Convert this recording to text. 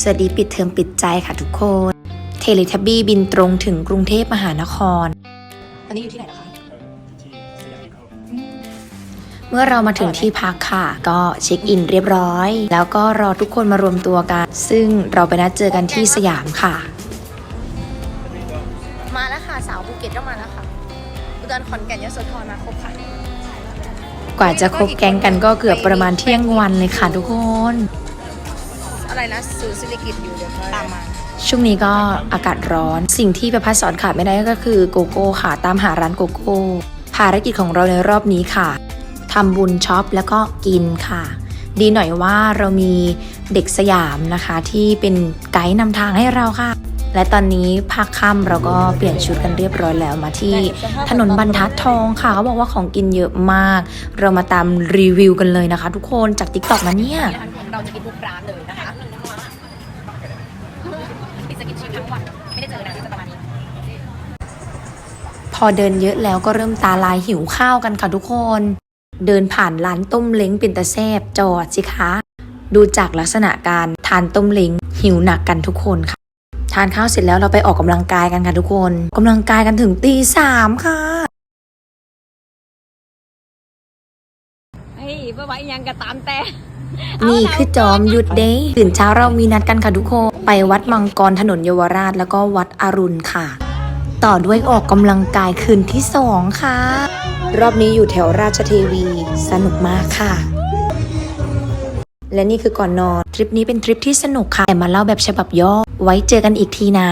สวัสดีปิดเทอมปิดใจค่ะทุกคน เทเลทับบี้บินตรงถึงกรุงเทพมหานคร ตอนนี้อยู่ที่ไหนนะคะ เมื่อเรามาถึงที่พักค่ะ ก็เช็คอินเรียบร้อย แล้วก็รอทุกคนมารวมตัวกัน ซึ่งเราไปนัดเจอกันที่สยามค่ะ มาแล้วค่ะ สาวภูเก็ตก็มาแล้วค่ะอุดรขอนแก่นยโสธรมาครบค่ะ กว่าจะครบแก๊งกันก็เกือบประมาณเที่ยงวันเลยค่ะทุกคน อะไรนะสื่อศิริกิจอยู่เดี๋ยวตามมา ช่วงนี้ก็อากาศร้อน สิ่งที่ประพัดสอนขาดไม่ได้ก็คือโกโก้ค่ะ ตามหาร้านโกโก้ ภารกิจของเราในรอบนี้ค่ะทำบุญช็อปแล้วก็กินค่ะ ดีหน่อยว่าเรามีเด็กสยามนะคะที่เป็นไกด์นำทางให้เราค่ะ และตอนนี้ภาคค่ำเราก็เปลี่ยนชุดกันเรียบร้อยแล้วมาที่ถนนบรรทัดทองค่ะเขาบอกว่าของกินเยอะมาก เรามาตามรีวิวกันเลยนะคะ ทุกคนจากติ๊กต็อกนะเนี่ยเราจะกินทุกร้านเลยนะคะปิดสกินชิปทั้งวันไม่ได้เจอนานก็จะประมาณนี้พอเดินเยอะแล้วก็เริ่มตาลายหิวข้าวกันค่ะทุกคน เดินผ่านร้านต้มเล้งเป็นตะแซบจอดสิคะดูจากลักษณะการทานต้มเล้งหิวหนักกันทุกคนค่ะ ทานข้าวเสร็จแล้วเราไปออกกำลังกายกันค่ะทุกคนออกกำลังกายกันถึงตีสามค่ะเฮ้ยเพื่อไว้ยังกระตามแต่นี่คือจอมหยุดเด้ตื่นเช้าเรามีนัดกันค่ะทุกคน ไปวัดมังกรถนนเยาวราชแล้วก็วัดอรุณค่ะ ต่อด้วยออกกำลังกายคืนที่สองค่ะ รอบนี้อยู่แถวราชเทวี สนุกมากค่ะ และนี่คือก่อนนอน ทริปนี้เป็นทริปที่สนุกค่ะแต่มาเล่าแบบฉบับย่อ ไว้เจอกันอีกทีนะ